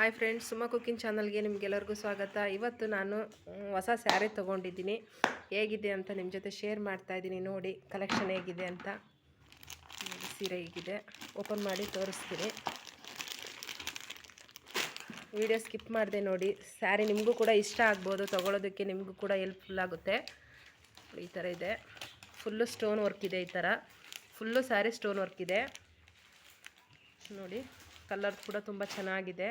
Hi friends ಸುಮ್ಮ cooking ಚಾನಲ್ಗೆ ನಿಮಗೆಲ್ಲರಿಗೂ ಸ್ವಾಗತ. ಇವತ್ತು ನಾನು ಹೊಸ ಸ್ಯಾರಿ ತೊಗೊಂಡಿದ್ದೀನಿ. ಹೇಗಿದೆ ಅಂತ ನಿಮ್ಮ ಜೊತೆ ಶೇರ್ ಮಾಡ್ತಾ ಇದ್ದೀನಿ. ನೋಡಿ ಕಲೆಕ್ಷನ್ ಹೇಗಿದೆ ಅಂತ. ಸೀರೆ ಹೇಗಿದೆ. ಓಪನ್ ಮಾಡಿ ತೋರಿಸ್ತೀನಿ. ವಿಡಿಯೋ ಸ್ಕಿಪ್ ಮಾಡಿದೆ ನೋಡಿ. ಸ್ಯಾರಿ ನಿಮಗೂ ಕೂಡ ಇಷ್ಟ ಆಗ್ಬೋದು. ತೊಗೊಳೋದಕ್ಕೆ ನಿಮಗೂ ಕೂಡ ಹೆಲ್ಪ್ಫುಲ್ ಆಗುತ್ತೆ. ಈ ಥರ ಇದೆ. ಫುಲ್ಲು ಸ್ಟೋನ್ ವರ್ಕ್ ಇದೆ ಈ ಥರ ಫುಲ್ಲು ಸ್ಯಾರಿ ಸ್ಟೋನ್ ವರ್ಕ್ ಇದೆ. ನೋಡಿ ಕಲರ್ ಕೂಡ ತುಂಬ ಚೆನ್ನಾಗಿದೆ.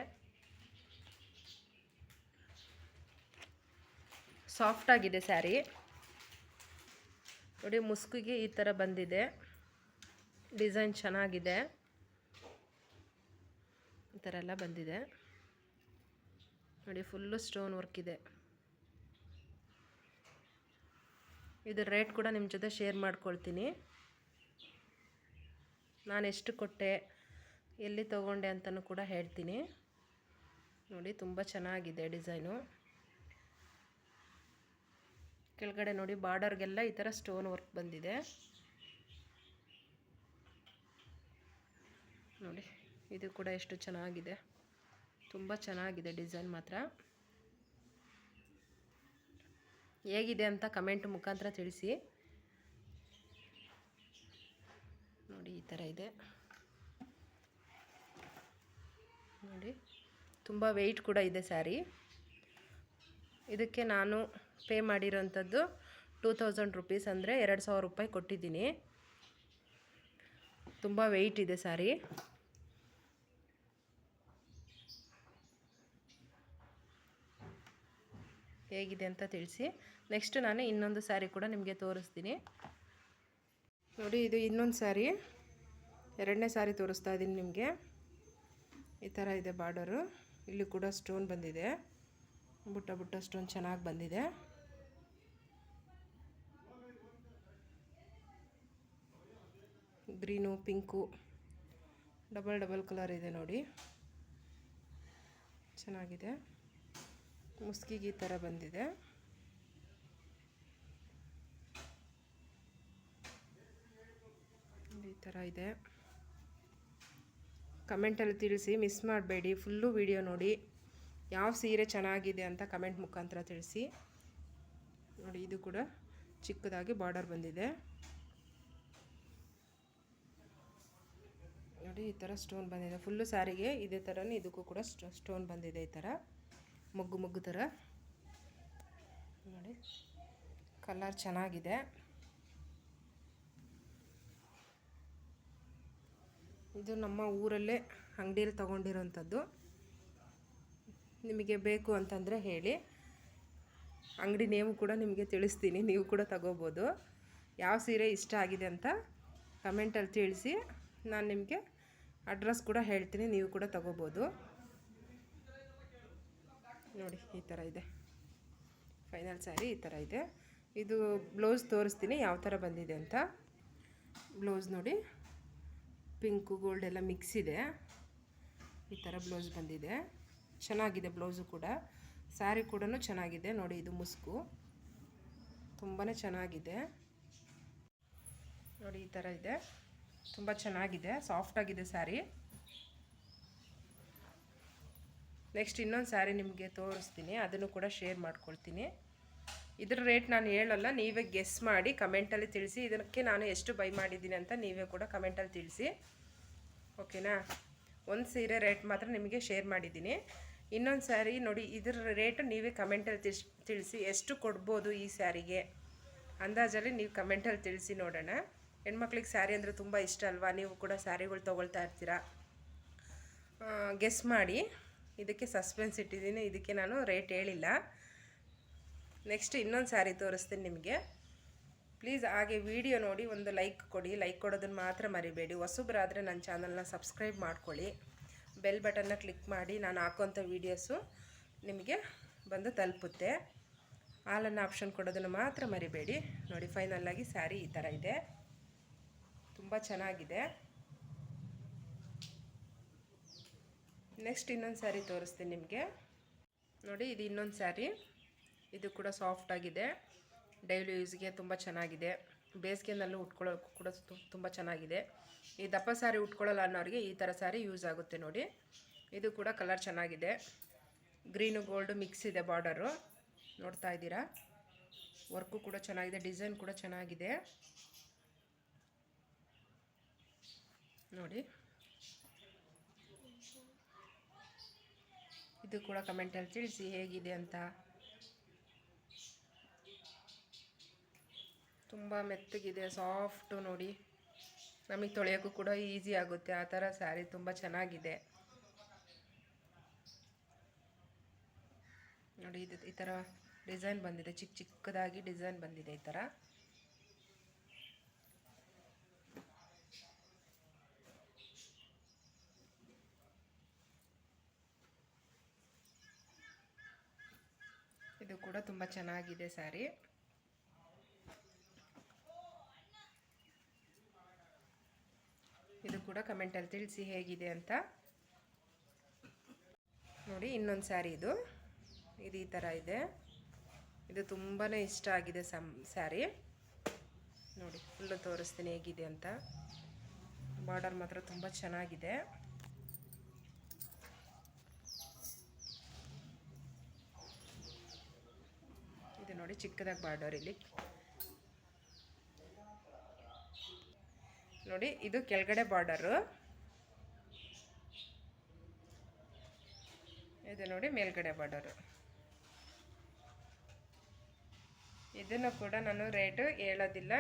ಸಾಫ್ಟ್ ಆಗಿದೆ ಸ್ಯಾರಿ. ನೋಡಿ, ಮುಸ್ಕಿಗೆ ಈ ಥರ ಬಂದಿದೆ. ಡಿಸೈನ್ ಚೆನ್ನಾಗಿದೆ. ಈ ಥರ ಎಲ್ಲ ಬಂದಿದೆ. ನೋಡಿ, ಫುಲ್ಲು ಸ್ಟೋನ್ ವರ್ಕ್ ಇದೆ. ಇದು ರೇಟ್ ಕೂಡ ನಿಮ್ಮ ಜೊತೆ ಶೇರ್ ಮಾಡ್ಕೊಳ್ತೀನಿ. ನಾನು ಎಷ್ಟು ಕೊಟ್ಟೆ, ಎಲ್ಲಿ ತೊಗೊಂಡೆ ಅಂತಲೂ ಕೂಡ ಹೇಳ್ತೀನಿ. ನೋಡಿ, ತುಂಬ ಚೆನ್ನಾಗಿದೆ ಡಿಸೈನು. ಕೆಳಗಡೆ ನೋಡಿ, ಬಾರ್ಡರ್ಗೆಲ್ಲ ಈ ಥರ ಸ್ಟೋನ್ ವರ್ಕ್ ಬಂದಿದೆ. ನೋಡಿ, ಇದು ಕೂಡ ಎಷ್ಟು ಚೆನ್ನಾಗಿದೆ. ತುಂಬ ಚೆನ್ನಾಗಿದೆ ಡಿಸೈನ್ ಮಾತ್ರ. ಹೇಗಿದೆ ಅಂತ ಕಮೆಂಟ್ ಮುಖಾಂತರ ತಿಳಿಸಿ. ನೋಡಿ, ಈ ಥರ ಇದೆ. ನೋಡಿ, ತುಂಬ ವೆಯ್ಟ್ ಕೂಡ ಇದೆ ಸ್ಯಾರಿ. ಇದಕ್ಕೆ ನಾನು ಪೇ ಮಾಡಿರೋಂಥದ್ದು ಟೂ ತೌಸಂಡ್ ರುಪೀಸ್ ಅಂದರೆ ಎರಡು ಸಾವಿರ ರೂಪಾಯಿ ಕೊಟ್ಟಿದ್ದೀನಿ. ತುಂಬ ವೆಯ್ಟ್ ಇದೆ ಸಾರಿ. ಹೇಗಿದೆ ಅಂತ ತಿಳಿಸಿ. ನೆಕ್ಸ್ಟ್ ನಾನು ಇನ್ನೊಂದು ಸ್ಯಾರಿ ಕೂಡ ನಿಮಗೆ ತೋರಿಸ್ತೀನಿ. ನೋಡಿ, ಇದು ಇನ್ನೊಂದು ಸ್ಯಾರಿ ಎರಡನೇ ಸ್ಯಾರಿ ತೋರಿಸ್ತಾ ಇದ್ದೀನಿ ನಿಮಗೆ. ಈ ಥರ ಇದೆ ಬಾರ್ಡರು. ಇಲ್ಲಿ ಕೂಡ ಸ್ಟೋನ್ ಬಂದಿದೆ. ಬುಟ್ಟ ಬುಟ್ಟ ಸ್ಟೋನ್ ಚೆನ್ನಾಗಿ ಬಂದಿದೆ. Green, pink, double double colour ಇದೆ ನೋಡಿ. ಚೆನ್ನಾಗಿದೆ. ಮುಸ್ಕಿಗೆ ಈ ಥರ ಬಂದಿದೆ. ಈ ಥರ ಇದೆ. ಕಮೆಂಟಲ್ಲಿ ತಿಳಿಸಿ, ಮಿಸ್ ಮಾಡಬೇಡಿ. ಫುಲ್ಲು ವಿಡಿಯೋ ನೋಡಿ. ಯಾವ ಸೀರೆ ಚೆನ್ನಾಗಿದೆ ಅಂತ ಕಮೆಂಟ್ ಮುಖಾಂತರ ತಿಳಿಸಿ. ನೋಡಿ, ಇದು ಕೂಡ ಚಿಕ್ಕದಾಗಿ ಬಾರ್ಡರ್ ಬಂದಿದೆ. ನೋಡಿ, ಈ ಥರ ಸ್ಟೋನ್ ಬಂದಿದೆ. ಫುಲ್ಲು ಸಾರಿಗೆ ಇದೇ ಥರನೇ ಇದಕ್ಕೂ ಕೂಡ ಸ್ಟೋನ್ ಬಂದಿದೆ ಈ ಥರ ಮೊಗ್ಗು ಮೊಗ್ಗು ಥರ ನೋಡಿ ಕಲರ್ ಚೆನ್ನಾಗಿದೆ. ಇದು ನಮ್ಮ ಊರಲ್ಲೇ ಅಂಗಡಿಯಲ್ಲಿ ತೊಗೊಂಡಿರೋಂಥದ್ದು ನಿಮಗೆ ಬೇಕು ಅಂತಂದರೆ ಹೇಳಿ. ಅಂಗಡಿ ನೇಮು ಕೂಡ ನಿಮಗೆ ತಿಳಿಸ್ತೀನಿ. ನೀವು ಕೂಡ ತಗೋಬೋದು. ಯಾವ ಸೀರೆ ಇಷ್ಟ ಆಗಿದೆ ಅಂತ ಕಮೆಂಟಲ್ಲಿ ತಿಳಿಸಿ. ನಾನು ನಿಮಗೆ ಅಡ್ರೆಸ್ ಕೂಡ ಹೇಳ್ತೀನಿ, ನೀವು ಕೂಡ ತಗೋಬೋದು. ನೋಡಿ, ಈ ಥರ ಇದೆ. ಫೈನಲ್ ಸ್ಯಾರಿ ಈ ಥರ ಇದೆ. ಇದು ಬ್ಲೌಸ್ ತೋರಿಸ್ತೀನಿ, ಯಾವ ಥರ ಬಂದಿದೆ ಅಂತ. ಬ್ಲೌಸ್ ನೋಡಿ ಪಿಂಕು ಗೋಲ್ಡ್ ಎಲ್ಲ ಮಿಕ್ಸ್ ಇದೆ. ಈ ಥರ ಬ್ಲೌಸ್ ಬಂದಿದೆ. ಚೆನ್ನಾಗಿದೆ ಬ್ಲೌಸು ಕೂಡ. ಸ್ಯಾರಿ ಕೂಡ ಚೆನ್ನಾಗಿದೆ. ನೋಡಿ, ಇದು ಮುಸ್ಕು. ತುಂಬಾ ಚೆನ್ನಾಗಿದೆ. ನೋಡಿ, ಈ ಥರ ಇದೆ. ತುಂಬ ಚೆನ್ನಾಗಿದೆ ಸಾಫ್ಟಾಗಿದೆ ಸ್ಯಾರಿ. ನೆಕ್ಸ್ಟ್ ಇನ್ನೊಂದು ಸ್ಯಾರಿ ನಿಮಗೆ ತೋರಿಸ್ತೀನಿ, ಅದನ್ನು ಕೂಡ ಶೇರ್ ಮಾಡ್ಕೊಳ್ತೀನಿ. ಇದ್ರ ರೇಟ್ ನಾನು ಹೇಳಲ್ಲ, ನೀವೇ ಗೆಸ್ ಮಾಡಿ ಕಮೆಂಟಲ್ಲಿ ತಿಳಿಸಿ. ಇದಕ್ಕೆ ನಾನು ಎಷ್ಟು ಬೈ ಮಾಡಿದ್ದೀನಿ ಅಂತ ನೀವೇ ಕೂಡ ಕಮೆಂಟಲ್ಲಿ ತಿಳಿಸಿ. ಓಕೆನಾ ಒಂದು ಸೀರೆ ರೇಟ್ ಮಾತ್ರ ನಿಮಗೆ ಶೇರ್ ಮಾಡಿದ್ದೀನಿ. ಇನ್ನೊಂದು ಸ್ಯಾರಿ ನೋಡಿ, ಇದ್ರ ರೇಟ್ ನೀವೇ ಕಮೆಂಟಲ್ಲಿ ತಿಳ್ಸ್ ತಿಳಿಸಿ, ಎಷ್ಟು ಕೊಡ್ಬೋದು ಈ ಸ್ಯಾರಿಗೆ? ಅಂದಾಜಲ್ಲಿ ನೀವು ಕಮೆಂಟಲ್ಲಿ ತಿಳಿಸಿ ನೋಡೋಣ. ಹೆಣ್ಮಕ್ಳಿಗೆ ಸ್ಯಾರಿ ಅಂದರೆ ತುಂಬ ಇಷ್ಟ ಅಲ್ವಾ? ನೀವು ಕೂಡ ಸ್ಯಾರಿಗಳು ತೊಗೊಳ್ತಾ ಇರ್ತೀರಾ? ಗೆಸ್ ಮಾಡಿ. ಇದಕ್ಕೆ ಸಸ್ಪೆನ್ಸ್ ಇಟ್ಟಿದ್ದೀನಿ. ಇದಕ್ಕೆ ನಾನು ರೇಟ್ ಹೇಳಿಲ್ಲ. ನೆಕ್ಸ್ಟ್ ಇನ್ನೊಂದು ಸ್ಯಾರಿ ತೋರಿಸ್ತೀನಿ ನಿಮಗೆ. ಪ್ಲೀಸ್ ಹಾಗೆ ವಿಡಿಯೋ ನೋಡಿ, ಒಂದು ಲೈಕ್ ಕೊಡಿ. ಲೈಕ್ ಕೊಡೋದನ್ನು ಮಾತ್ರ ಮರಿಬೇಡಿ. ಹೊಸಬ್ರಾದರೆ ನನ್ನ ಚಾನಲ್ನ ಸಬ್ಸ್ಕ್ರೈಬ್ ಮಾಡ್ಕೊಳ್ಳಿ. ಬೆಲ್ ಬಟನ್ನ ಕ್ಲಿಕ್ ಮಾಡಿ. ನಾನು ಹಾಕೋಂಥ ವೀಡಿಯೋಸು ನಿಮಗೆ ಬಂದು ತಲುಪುತ್ತೆ. ಹಾಲನ್ನು ಆಪ್ಷನ್ ಕೊಡೋದನ್ನು ಮಾತ್ರ ಮರಿಬೇಡಿ. ನೋಡಿ ಫೈನಲ್ಲಾಗಿ ಸ್ಯಾರಿ ಈ ಥರ ಇದೆ. ತುಂಬ ಚೆನ್ನಾಗಿದೆ. ನೆಕ್ಸ್ಟ್ ಇನ್ನೊಂದು ಸ್ಯಾರಿ ತೋರಿಸ್ತೀನಿ ನಿಮಗೆ. ನೋಡಿ, ಇದು ಇನ್ನೊಂದು ಸ್ಯಾರಿ ಇದು ಕೂಡ ಸಾಫ್ಟ್ ಆಗಿದೆ. ಡೈಲಿ ಯೂಸ್ಗೆ ತುಂಬ ಚೆನ್ನಾಗಿದೆ. ಬೇಸಿಗೆನಲ್ಲೂ ಉಟ್ಕೊಳ್ಳೋಕ್ಕೂ ಕೂಡ ತುಂಬ ಚೆನ್ನಾಗಿದೆ. ಈ ದಪ್ಪ ಸ್ಯಾರಿ ಉಟ್ಕೊಳ್ಳಲ್ಲ ಅನ್ನೋರಿಗೆ ಈ ಥರ ಸ್ಯಾರಿ ಯೂಸ್ ಆಗುತ್ತೆ ನೋಡಿ. ಇದು ಕೂಡ ಕಲರ್ ಚೆನ್ನಾಗಿದೆ. ಗ್ರೀನು ಗೋಲ್ಡು ಮಿಕ್ಸ್ ಇದೆ ಬಾರ್ಡರು ನೋಡ್ತಾ ಇದ್ದೀರಾ? ವರ್ಕು ಕೂಡ ಚೆನ್ನಾಗಿದೆ ಡಿಸೈನ್ ಕೂಡ ಚೆನ್ನಾಗಿದೆ. ನೋಡಿ. ಇದು ಕೂಡ ಕಮೆಂಟಲ್ಲಿ ತಿಳಿಸಿ ಹೇಗಿದೆ ಅಂತ. ತುಂಬ ಮೆತ್ತಗಿದೆ ಸಾಫ್ಟು ನೋಡಿ. ನಮಗೆ ತೊಳೆಯೋಕ್ಕೂ ಕೂಡ ಈಸಿ ಆಗುತ್ತೆ. ಆ ಥರ ಸ್ಯಾರಿ ತುಂಬ ಚೆನ್ನಾಗಿದೆ. ನೋಡಿ, ಇದು ಈ ಥರ ಡಿಸೈನ್ ಬಂದಿದೆ. ಚಿಕ್ಕ ಚಿಕ್ಕದಾಗಿ ಡಿಸೈನ್ ಬಂದಿದೆ ಈ ಥರ. ಇದು ಕೂಡ ತುಂಬ ಚೆನ್ನಾಗಿದೆ ಸ್ಯಾರಿ. ಇದು ಕೂಡ ಕಮೆಂಟಲ್ಲಿ ತಿಳಿಸಿ ಹೇಗಿದೆ ಅಂತ. ನೋಡಿ, ಇನ್ನೊಂದು ಸ್ಯಾರಿ ಇದು. ಇದು ಈ ಥರ ಇದೆ. ಇದು ತುಂಬಾ ಇಷ್ಟ ಆಗಿದೆ ಸಮ್ ಸ್ಯಾರಿ. ನೋಡಿ ಫುಲ್ಲು ತೋರಿಸ್ತೀನಿ ಹೇಗಿದೆ ಅಂತ. ಬಾರ್ಡರ್ ಮಾತ್ರ ತುಂಬ ಚೆನ್ನಾಗಿದೆ ಇದು ನೋಡಿ, ಚಿಕ್ಕದಾಗಿ ಬಾರ್ಡರ್ ಇಲ್ಲಿ. ನೋಡಿ, ಇದು ಕೆಳಗಡೆ ಬಾರ್ಡರು. ಇದು ನೋಡಿ ಮೇಲ್ಗಡೆ ಬಾರ್ಡರು. ಇದನ್ನು ಕೂಡ ನಾನು ರೇಟು ಹೇಳೋದಿಲ್ಲ,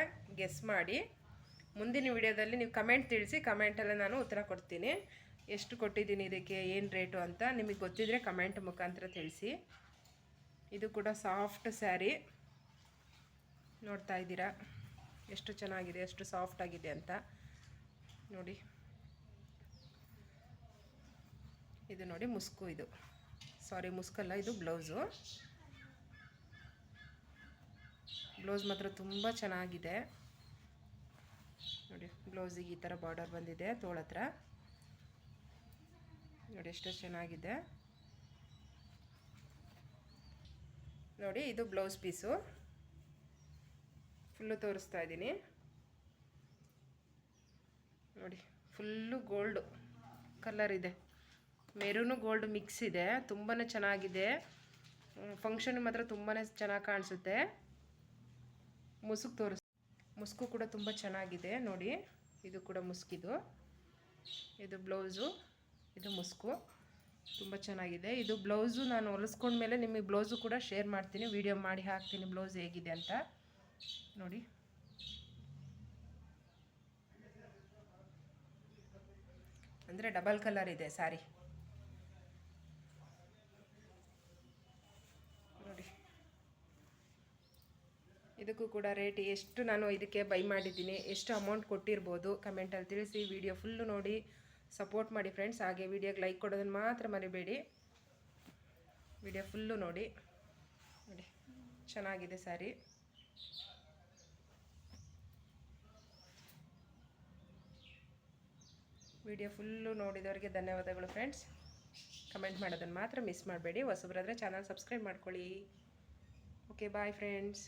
ಗೆಸ್ ಮಾಡಿ. ಮುಂದಿನ ವಿಡಿಯೋದಲ್ಲಿ ನೀವು ಕಮೆಂಟ್ ತಿಳಿಸಿ, ಕಮೆಂಟಲ್ಲಿ ನಾನು ಉತ್ತರ ಕೊಡ್ತೀನಿ. ಎಷ್ಟು ಕೊಟ್ಟಿದ್ದೀನಿ ಇದಕ್ಕೆ, ಏನು ರೇಟು ಅಂತ ನಿಮಗೆ ಗೊತ್ತಿದ್ದರೆ ಕಮೆಂಟ್ ಮುಖಾಂತರ ತಿಳಿಸಿ. ಇದು ಕೂಡ ಸಾಫ್ಟ್ ಸ್ಯಾರಿ. ನೋಡ್ತಾ ಇದ್ದೀರಾ? ಎಷ್ಟು ಚೆನ್ನಾಗಿದೆ, ಎಷ್ಟು ಸಾಫ್ಟ್ ಆಗಿದೆ ಅಂತ. ನೋಡಿ. ಇದು ನೋಡಿ ಮುಸ್ಕು ಇದು. ಸಾರಿ ಮುಸ್ಕಲ್ಲ, ಇದು ಬ್ಲೌಸು. ಬ್ಲೌಸ್ ಮಾತ್ರ ತುಂಬ ಚೆನ್ನಾಗಿದೆ. ನೋಡಿ, ಬ್ಲೌಸಿಗೆ ಈ ಥರ ಬಾರ್ಡರ್ ಬಂದಿದೆ, ತೋಳತ್ರ. ನೋಡಿ, ಎಷ್ಟು ಚೆನ್ನಾಗಿದೆ. ನೋಡಿ, ಇದು ಬ್ಲೌಸ್ ಪೀಸು. ಫುಲ್ಲು ತೋರಿಸ್ತಾ ಇದ್ದೀನಿ. ನೋಡಿ, ಫುಲ್ಲು ಗೋಲ್ಡು ಕಲರ್ ಇದೆ. ಮೆರೂನು ಗೋಲ್ಡ್ ಮಿಕ್ಸ್ ಇದೆ ತುಂಬಾ ಚೆನ್ನಾಗಿದೆ. ಫಂಕ್ಷನ್ ಮಾತ್ರ ತುಂಬಾ ಚೆನ್ನಾಗಿ ಕಾಣಿಸುತ್ತೆ. ಮುಸುಕು ತೋರಿಸ್, ಮುಸುಕು ಕೂಡ ತುಂಬ ಚೆನ್ನಾಗಿದೆ. ನೋಡಿ, ಇದು ಕೂಡ ಮುಸುಕಿದು. ಇದು ಬ್ಲೌಸು, ಇದು ಮುಸುಕು. ತುಂಬ ಚೆನ್ನಾಗಿದೆ. ಇದು ಬ್ಲೌಸು ನಾನು ಹೊಲಿಸ್ಕೊಂಡ್ಮೇಲೆ ನಿಮಗೆ ಬ್ಲೌಸು ಕೂಡ ಶೇರ್ ಮಾಡ್ತೀನಿ. ವಿಡಿಯೋ ಮಾಡಿ ಹಾಕ್ತೀನಿ ಬ್ಲೌಸ್ ಹೇಗಿದೆ ಅಂತ. ನೋಡಿ. ಅಂದರೆ ಡಬಲ್ ಕಲರ್ ಇದೆ ಸ್ಯಾರಿ ನೋಡಿ. ಇದಕ್ಕೂ ಕೂಡ ರೇಟ್ ಎಷ್ಟು ನಾನು ಇದಕ್ಕೆ ಬೈ ಮಾಡಿದ್ದೀನಿ, ಎಷ್ಟು ಅಮೌಂಟ್ ಕೊಟ್ಟಿರ್ಬೋದು ಕಮೆಂಟಲ್ಲಿ ತಿಳಿಸಿ. ವಿಡಿಯೋ ಫುಲ್ಲು ನೋಡಿ. ಸಪೋರ್ಟ್ ಮಾಡಿ ಫ್ರೆಂಡ್ಸ್ ಹಾಗೆ ವಿಡಿಯೋಗೆ ಲೈಕ್ ಕೊಡೋದನ್ನು ಮಾತ್ರ ಮರಿಬೇಡಿ. ವಿಡಿಯೋ ಫುಲ್ಲು ನೋಡಿ. ನೋಡಿ, ಚೆನ್ನಾಗಿದೆ ಸ್ಯಾರಿ ವಿಡಿಯೋ ಫುಲ್ಲು ನೋಡಿದವರಿಗೆ ಧನ್ಯವಾದಗಳು ಫ್ರೆಂಡ್ಸ್ ಕಮೆಂಟ್ ಮಾಡೋದನ್ನು ಮಾತ್ರ ಮಿಸ್ ಮಾಡಬೇಡಿ. ಹೊಸಬ್ರಾದ್ರೆ ಚಾನಲ್ ಸಬ್ಸ್ಕ್ರೈಬ್ ಮಾಡ್ಕೊಳ್ಳಿ. Okay bye friends